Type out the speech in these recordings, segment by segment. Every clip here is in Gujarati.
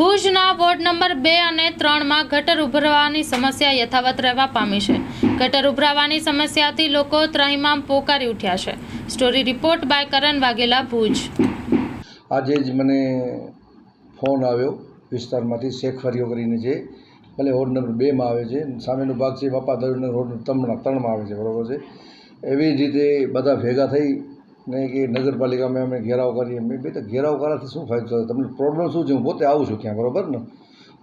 ભુજના વોર્ડ નંબર બે અને ત્રણમાં ગટર ઉભરવાની સમસ્યા યથાવત રહેવા પામી છે. ગટર ઉભરાવાની સમસ્યાથી લોકો ત્રાહિમામ પોકારી ઉઠ્યા છે. Story report by Karan Vaghela, Bhuj. આજે જ મને ફોન આવ્યો વિસ્તારમાંથી શેખ ફરીઓ કરીને છે ભલે રોડ નંબર બેમાં આવે છે, સામેનો ભાગ છે, બાપા દરનો રોડ ત્રણમાં ત્રણમાં આવે છે, બરાબર છે. એવી જ રીતે બધા ભેગા થઈ ને કે નગરપાલિકામાં અમે ઘેરાવ કરીએ મેં ભાઈ તો ઘેરાવ કરવાથી શું ફાયદો થયો? તમને પ્રોબ્લેમ શું છે? હું પોતે આવું છું ક્યાં, બરાબર ને?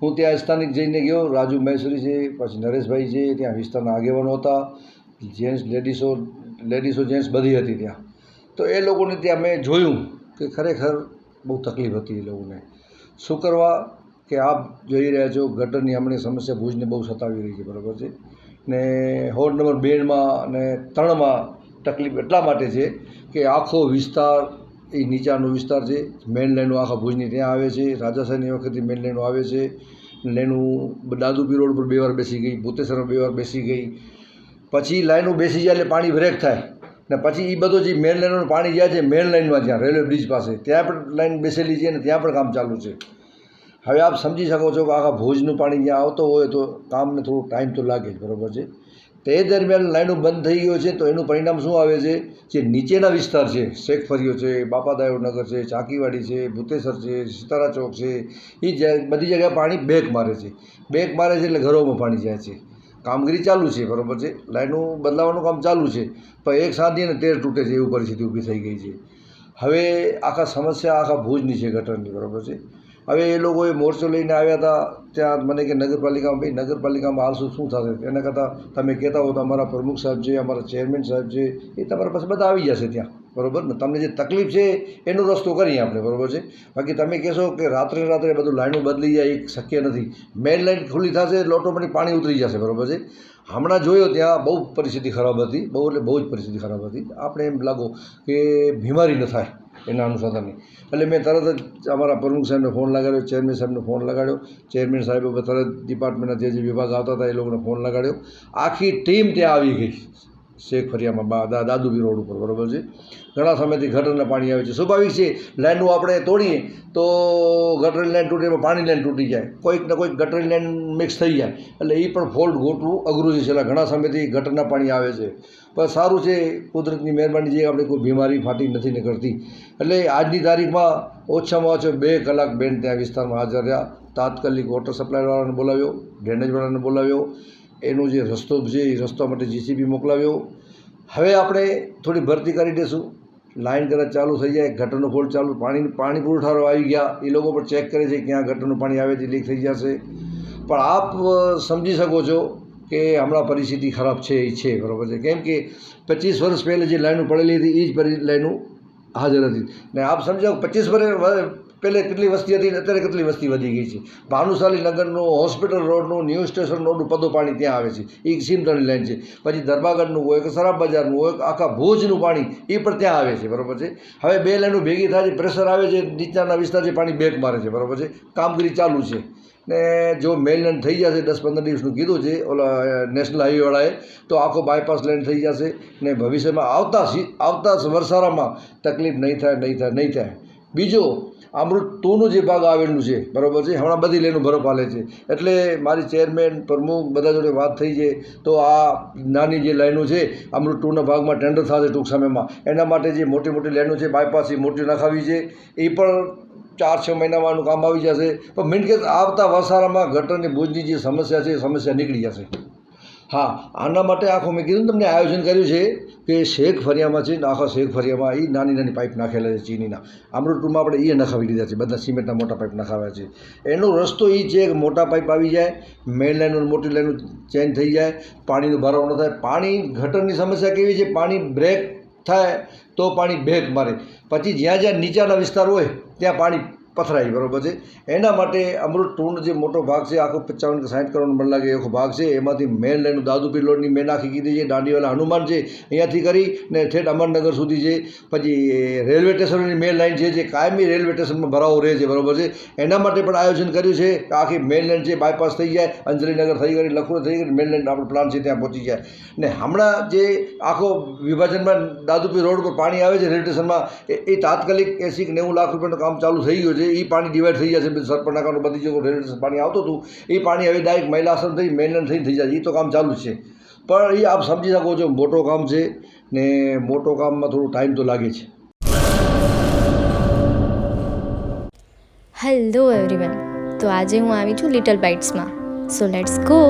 હું ત્યાં સ્થાનિક જઈને ગયો, રાજુ મહેશ્વરી છે, પછી નરેશભાઈ છે, ત્યાં વિસ્તારના આગેવાનો હતા. જેન્ટ્સ, લેડીસો લેડીસો, જેન્ટ્સ બધી હતી ત્યાં. તો એ લોકોને ત્યાં મેં જોયું કે ખરેખર બહુ તકલીફ હતી એ લોકોને. શું કરવા? કે આપ જોઈ રહ્યા છો, ગટરની હમણાં સમસ્યા ભુજને બહુ સતાવી રહી છે, બરાબર છે? ને હોડ નંબર બેમાં અને ત્રણમાં તકલીફ એટલા માટે છે કે આખો વિસ્તાર એ નીચાનો વિસ્તાર છે. મેન લાઈનો આખા ભુજની ત્યાં આવે છે. રાજાશાહીની વખતે મેન લાઈનો આવે છે. લાઈનું દાદુપી રોડ પર બે વાર બેસી ગઈ, ભૂતેશ્વર બે વાર બેસી ગઈ. પછી લાઈનો બેસી જાય એટલે પાણી બ્રેક થાય. ને પછી એ બધું જે મેન લાઈનનું પાણી જાય છે, મેન લાઇનમાં જ્યાં, રેલવે બ્રિજ પાસે, ત્યાં પણ લાઈન બેસેલી છે અને ત્યાં પણ કામ ચાલુ છે. હવે આપ સમજી શકો છો કે આખા ભુજનું પાણી જ્યાં આવતો હોય તો કામને થોડું ટાઈમ તો લાગે જ, બરાબર છે? તે દરમિયાન લાઈનો બંધ થઈ ગયો છે, તો એનું પરિણામ શું આવે છે? જે નીચેના વિસ્તાર છે, શેખ ફરિયો છે બાપાદાયો નગર છે, ચાકીવાડી છે, ભૂતેસર છે, સિતારા ચોક છે એ બધી જગ્યાએ પાણી બેક મારે છે. બેક મારે છે એટલે ઘરોમાં પાણી જાય છે. કામગીરી ચાલુ છે, બરાબર છે? લાઈનો બદલાવાનું કામ ચાલુ છે, પણ એક સાંધી અને તેર તૂટે છે, એવું પરિસ્થિતિ ઊભી થઈ ગઈ છે. હવે આખા સમસ્યા, આખા ભુજની છે, ગટરની, બરાબર છે? હવે એ લોકોએ મોરચો લઈને આવ્યા હતા. ત્યાં મને કે નગરપાલિકામાં ભાઈ, નગરપાલિકામાં હાલ શું થશે? એના કરતાં તમે કહેતા હો તો અમારા પ્રમુખ સાહેબ છે અમારા ચેરમેન સાહેબ છે એ તમારા પાસે બધા આવી જશે ત્યાં. બરાબર? ને તમને જે તકલીફ છે, એનો રસ્તો કરીએ આપણે, બરાબર છે? બાકી તમે કહેશો કે રાત્રે રાત્રે બધું લાઈનો બદલી જાય, એ શક્ય નથી. મેઇન લાઇન ખુલ્લી થશે ઓટોમેટિક પાણી ઉતરી જશે, બરાબર છે? હમણાં જોયો ત્યાં બહુ પરિસ્થિતિ ખરાબ હતી, બહુ એટલે બહુ જ પરિસ્થિતિ ખરાબ હતી. આપણે એમ લાગો કે બીમારી ન થાય. એના અનુસંધાનની એટલે મેં તરત જ અમારા પ્રમુખ સાહેબને ફોન લગાડ્યો, ચેરમેન સાહેબને ફોન લગાડ્યો. ચેરમેન સાહેબે તરત ડિપાર્ટમેન્ટના જે જે વિભાગ આવતા હતા એ લોકોને ફોન લગાડ્યો. આખી ટીમ ત્યાં આવી ગઈ. શેખ ફરિયામાં બા દા દાદુબી રોડ ઉપર, બરાબર છે? ઘણા સમયથી ગટરના પાણી આવે છે. સ્વાભાવિક છે, લાઈનનું આપણે તોડીએ તો ગટરની લાઈન તૂટે પાણી લાઈન તૂટી જાય. કોઈક ને કોઈક ગટરની લાઈન મિક્સ થઈ જાય. એટલે એ પણ ફોલ્ટ ગોઠવું અઘરું છે છેલ્લા ઘણા સમયથી ગટરના પાણી આવે છે. પણ સારું છે, કુદરતની મહેરબાની જે આપણે કોઈ બીમારી ફાટી નથી નીકળતી. એટલે આજની તારીખમાં ઓછામાં ઓછો બે કલાક બેન ત્યાં વિસ્તારમાં હાજર રહ્યા. તાત્કાલિક વોટર સપ્લાયવાળાને બોલાવ્યો, ડ્રેનેજવાળાને બોલાવ્યો. એનો જે રસ્તો છે એ રસ્તા માટે જીસીબી મોકલાવ્યો. હવે આપણે થોડી ભરતી કરી દઈશું. લાઇન કદાચ ચાલુ થઈ જાય, ગટરનો ફોલ્ટ ચાલુ, પાણી પાણી પુરવઠારો આવી ગયા. એ લોકો પણ ચેક કરે છે ક્યાં ગટરનું પાણી આવે છે લીક થઈ જશે. પણ આપ સમજી શકો છો કે હમણાં પરિસ્થિતિ ખરાબ છે એ છે, બરાબર છે. કેમ કે પચીસ વર્ષ પહેલાં જે લાઈનો પડેલી હતી એ જ લાઈનો હાજર હતી. ને આપ સમજો પચીસ વર્ષ પહેલે કેટલી વસ્તી હતી અત્યારે કેટલી વસ્તી વધી ગઈ છે? ભાનુશાલી નગરનું, હોસ્પિટલ રોડનું, ન્યૂ સ્ટેશન રોડનું પદો પાણી ત્યાં આવે છે. એ સિમટની લાઈન છે. પછી દરબાગઢનું હોય કે સરાબ બજારનું હોય આખા ભુજનું પાણી એ પણ ત્યાં આવે છે. બરાબર છે? હવે બે લાઈનો ભેગી થાય છે, પ્રેશર આવે છે નીચાના વિસ્તાર છે પાણી બેક મારે છે. બરાબર છે? કામગીરી ચાલુ છે. ને જો મેઇન લાઈન થઈ જશે, દસ પંદર દિવસનું કીધું છે, ઓલા નેશનલ હાઈવેવાળાએ, તો આખો બાયપાસ લાઈન થઈ જશે ને ભવિષ્યમાં આવતા આવતા વરસારામાં તકલીફ નહીં થાય નહીં થાય નહીં થાય. બીજો અમૃત ટુનું જે ભાગ આવેલું છે, બરાબર છે? હમણાં બધી લેનું ભરો પાલે છે. એટલે મારી ચેરમેન, પ્રમુખ બધા જોડે વાત થઈ છે, તો આ નાની જે લાઈનો છે, અમૃત ટુના ભાગમાં ટેન્ડર થશે ટૂંક સમયમાં. એના માટે જે મોટી મોટી લાઈનો છે બાયપાસ એ મોટી નખાવી છે. એ પણ ચાર છ મહિનામાં આનું કામ આવી જશે. પણ મીન કે આવતા વસારામાં ગટરની ભુજની જે સમસ્યા છે, એ સમસ્યા નીકળી જશે. હા, આના માટે આખું મેં કીધું તમને આયોજન કર્યું છે કે શેખ ફરિયામાં છે આખા શેખ ફરિયામાં એ નાની નાની પાઇપ નાખેલા છે ચીનીના. અમૃતપુરમાં આપણે એ નખાવી દીધા છે, બધા સિમેન્ટના મોટા પાઇપ નખાવ્યા છે. એનો રસ્તો એ છે કે મોટા પાઇપ આવી જાય, મેઇન લાઇનનું મોટી લાઇનનું ચેન્જ થઈ જાય, પાણીનો ભરાવ ન થાય. પાણી ગટરની સમસ્યા કેવી છે? પાણી બ્રેક થાય તો પાણી બેક મારે. પછી જ્યાં જ્યાં નીચાના વિસ્તાર હોય, ત્યાં પાણી પથરાય બરાબર છે? એના માટે અમૃત ટૂંડ જે મોટો ભાગ છે, આખો પચાવન કે સાઠ કરોડ મન લાગે એવો ભાગ છે. એમાંથી મેન લાઈન દાદુ રોડની મેન આખી કીધી છે, દાંડીવાલા હનુમાન છે, અહીંયાથી કરી ને ઠેઠ અમરનગર સુધી છે. પછી રેલવે સ્ટેશનની મેન લાઈન છે, જે કાયમી રેલવે સ્ટેશનમાં ભરાવો રહે છે, બરાબર છે? એના માટે પણ આયોજન કર્યું છે. કે આખી મેન લાઈન છે, બાયપાસ થઈ જાય, અંજલીનગર થઈ ગઈ લખનૌ થઈ ગઈ, મેન લાઈન આપણો પ્લાન છે, ત્યાં પહોંચી જાય. ને હમણાં જે આખો વિભાજનમાં દાદુપી રોડ પર પાણી આવે છે, રેલવે સ્ટેશનમાં એ તાત્કાલિક એસી કે નેવું લાખ રૂપિયાનું કામ ચાલુ થઈ ગયું છે. એ પાણી ડિવાઈડ થઈ જશે સરપંચ નાકાનું બધી જગ્યાએ પાણી આવતું હતું, એ પાણી હવે ડાયરેક્ટ મહિલાસન થઈ મેનન થઈ થઈ જાય એ તો કામ ચાલુ છે. પણ એ આપ સમજી શકો છો, મોટો કામ છે ને મોટો કામમાં થોડું ટાઈમ તો લાગે છે. હેલો એવરીવન તો આજે હું આવી છું લિટલ બાઇટ્સમાં સો લેટ્સ ગો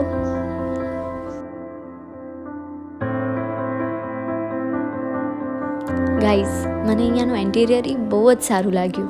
ગાઈઝ મને અહીંયાનું એન્ટિરિયર બહુ જ સારું લાગ્યું.